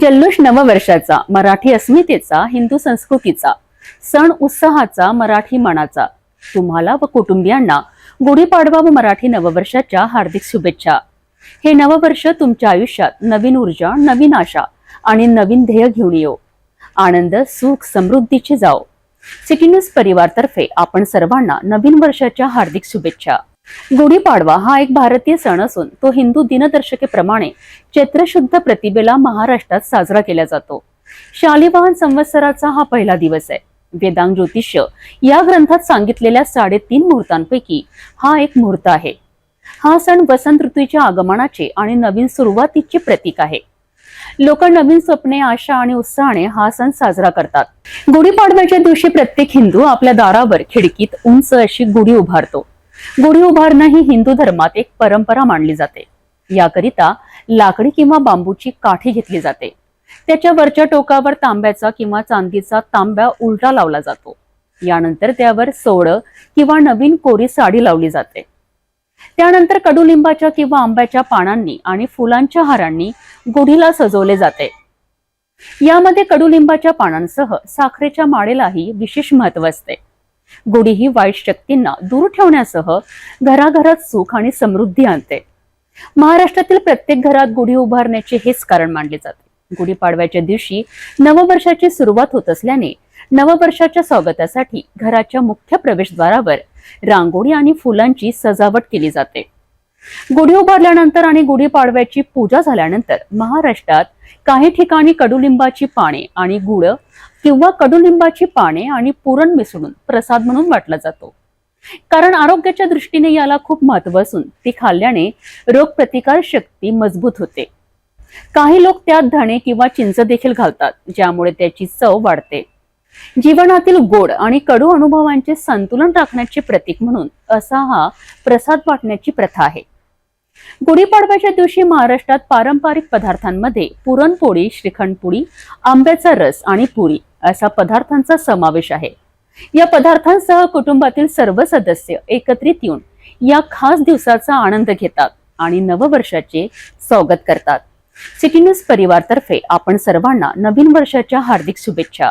जल्लोष नववर्षाचा मराठी अस्मितेचा हिंदू संस्कृतीचा सण उत्साहाचा मराठी मनाचा. तुम्हाला व कुटुंबियांना गुढीपाडवा व मराठी नववर्षाच्या हार्दिक शुभेच्छा. हे नववर्ष तुमच्या आयुष्यात नवीन ऊर्जा नवीन आशा आणि नवीन ध्येय घेऊन येऊ आनंद सुख समृद्धीची जाओ. सिटी न्यूज परिवारतर्फे आपण सर्वांना नवीन वर्षाच्या हार्दिक शुभेच्छा. गुढीपाडवा हा एक भारतीय सण असून तो हिंदू दिनदर्शिकेप्रमाणे चैत्र शुद्ध प्रतिभेला महाराष्ट्रात साजरा केला जातो. शालिवाहन संवत्सराचा हा पहिला दिवस आहे. वेदांग ज्योतिष्य या ग्रंथात सांगितलेल्या साडेतीन मुहूर्तांपैकी हा एक मुहूर्त आहे. हा सण वसंत ऋतूच्या आगमनाचे आणि नवीन सुरुवातीचे प्रतीक आहे. लोक नवीन स्वप्ने आशा आणि उत्साहाने हा सण साजरा करतात. गुढीपाडव्याच्या दिवशी प्रत्येक हिंदू आपल्या दारावर खिडकीत उंच अशी गुढी उभारतो. गुढी उभारणं ही हिंदू धर्मात एक परंपरा मानली जाते. याकरिता लाकडी किंवा बांबूची काठी घेतली जाते. त्याच्या वरच्या टोकावर तांब्याचा किंवा चांदीचा तांब्या उलटा लावला जातो. यानंतर त्यावर सोड किंवा नवीन कोरी साडी लावली जाते. त्यानंतर कडुलिंबाच्या किंवा आंब्याच्या पानांनी आणि फुलांच्या हारांनी गुढीला सजवले जाते. यामध्ये कडुलिंबाच्या पानांसह साखरेच्या माळेलाही विशेष महत्त्व असते. गुढी ही वाईट शक्तींना दूर ठेवण्यासह घराघरात सुख आणि समृद्धी आणते. महाराष्ट्रातील प्रत्येक घरात गुढी उभारण्याचे हेच कारण मानले जाते. गुढीपाडव्याच्या दिवशी नववर्षाची सुरुवात होत असल्याने नववर्षाच्या स्वागतासाठी घराच्या मुख्य प्रवेशद्वारावर रांगोळी आणि फुलांची सजावट केली जाते. गुढी उभारल्यानंतर आणि गुढीपाडव्याची पूजा झाल्यानंतर महाराष्ट्रात काही ठिकाणी कडुलिंबाची पाने आणि गुळ किंवा कडुलिंबाची पाने आणि पुरण मिसळून प्रसाद म्हणून वाटला जातो. कारण आरोग्याच्या दृष्टीने याला खूप महत्त्व असून ती खाल्ल्याने रोगप्रतिकार शक्ती मजबूत होते. काही लोक त्यात धणे किंवा चिंच देखील घालतात ज्यामुळे त्याची चव वाढते. जीवनातील गोड आणि कडू अनुभवांचे संतुलन राखण्याचे प्रतीक म्हणून असा हा प्रसाद वाटण्याची प्रथा आहे. गुढीपाडव्याच्या दिवशी महाराष्ट्रात पारंपरिक पदार्थांमध्ये पुरणपोळी श्रीखंडपुडी आंब्याचा रस आणि पुरी असा पदार्थांचा समावेश आहे. या पदार्थांसह कुटुंबातील सर्व सदस्य एकत्रित येऊन या खास दिवसाचा आनंद घेतात आणि नववर्षाचे स्वागत करतात. सिटी न्यूज परिवारतर्फे आपण सर्वांना नवीन वर्षाच्या हार्दिक शुभेच्छा.